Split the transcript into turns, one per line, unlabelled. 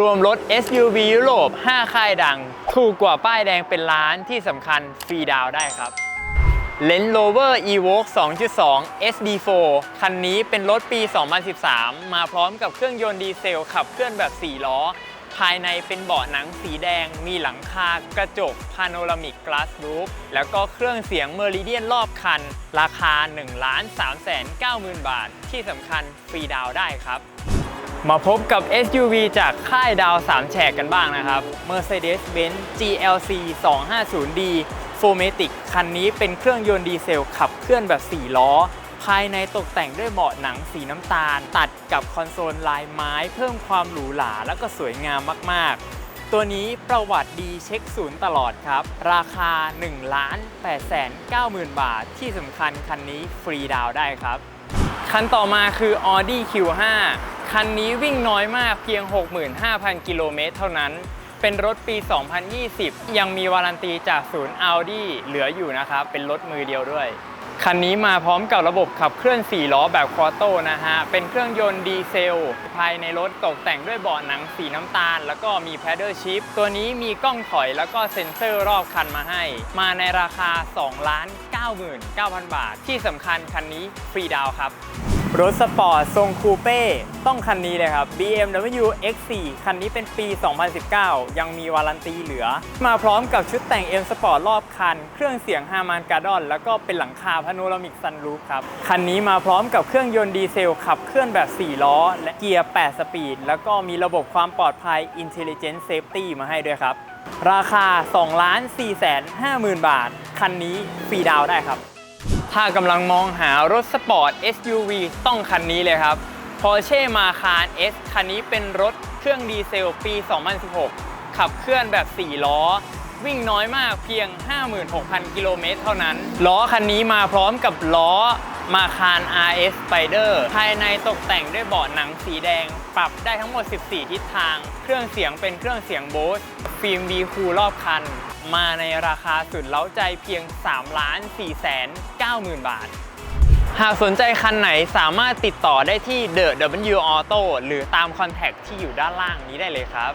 รวมรถ SUV ยุโรป 5 ค่ายดัง ถูกกว่าป้ายแดงเป็นล้านที่สำคัญฟรีดาวได้ครับ Range Rover Evoque 2.2 SD4 คันนี้เป็นรถปี 2013 มาพร้อมกับเครื่องยนต์ดีเซลขับเคลื่อนแบบ 4 ล้อ ภายในเป็นเบาะหนังสีแดง มีหลังคากระจกพาโนรามิกก a าส r ู f แล้วก็เครื่องเสียงเมอริเดียนรอบคัน ราคา 1 3 9 0 0 0 0 บาท ที่สำคัญฟรีดาวได้ครับ มาพบกับ SUV จากค่ายดาว 3 แฉกกันบ้างนะครับ Mercedes-Benz GLC 250D f o r m a t i c คันนี้เป็นเครื่องยนต์ดีเซลขับเคลื่อนแบบ 4 ล้อ ภายในตกแต่งด้วยเบาะหนังสีน้ำตาล ตัดกับคอนโซลลายไม้ เพิ่มความหรูหราและก็สวยงามมาก ๆ ตัวนี้ประวัติดีเช็คศูนย์ตลอดครับ ราคา 1 8 9 0 0 0 0 บาท ที่สำคัญคันนี้ฟรีดาวได้ครับ คันต่อมาคือ Audi Q5 คันนี้วิ่งน้อยมากเพียง 65,000 กิโลเมตรเท่านั้น เป็นรถปี 2020 ยังมีวารันตีจากศูนย์ Audi เหลืออยู่นะครับ เป็นรถมือเดียวด้วย คันนี้มาพร้อมกับระบบขับเคลื่อน 4 ล้อแบบควอโตนะฮะ เป็นเครื่องยนต์ดีเซล ภายในรถตกแต่งด้วยเบาะหนังสีน้ำตาล แล้วก็มีแพดเดิลชิพตัวนี้มีกล้องถอยแล้วก็เซ็นเซอร์รอบคันมาให้ มาในราคา 2 99,000 บาท ที่สำคัญคันนี้ฟรีดาวครับ รถสปอร์ตทรงคูเป้ต้องคันนี้เลยครับ BMW X4 คันนี้เป็นปี 2019 ยังมีวารันตีเหลือ มาพร้อมกับชุดแต่ง M Sport รอบคัน เครื่องเสียงฮามันการ์ดอนแล้วก็เป็นหลังคาพาโนรามิกซันรูฟครับ คันนี้มาพร้อมกับเครื่องยนต์ดีเซล ขับเคลื่อนแบบ 4 ล้อ และเกียร์ 8 สปีด แล้วก็มีระบบความปลอดภัย Intelligent Safety มาให้ด้วยครับ ราคา 2 4 5 0 0 0 0 บาท คันนี้ฟรีดาวได้ครับ ถ้ากำลังมองหารถสปอร์ต SUV ต้องคันนี้เลยครับ Porsche Macan S คันนี้เป็นรถเครื่องดีเซลปี 2016 ขับเคลื่อนแบบ 4 ล้อ วิ่งน้อยมากเพียง 56,000 กิโลเมตรเท่านั้น ล้อคันนี้มาพร้อมกับล้อ Macan RS Spider ภายในตกแต่งด้วยเบาะหนังสีแดง ปรับได้ทั้งหมด 14 ทิศทาง เครื่องเสียงเป็นเครื่องเสียงโบสฟิล์ม V คูรอบคัน มาในราคาสุดเล้าใจเพียง 3 ล้าน4แสน9หมื่นบาท หากสนใจคันไหนสามารถติดต่อได้ที่ The W Auto หรือตามคอนแทคที่อยู่ด้านล่างนี้ได้เลยครับ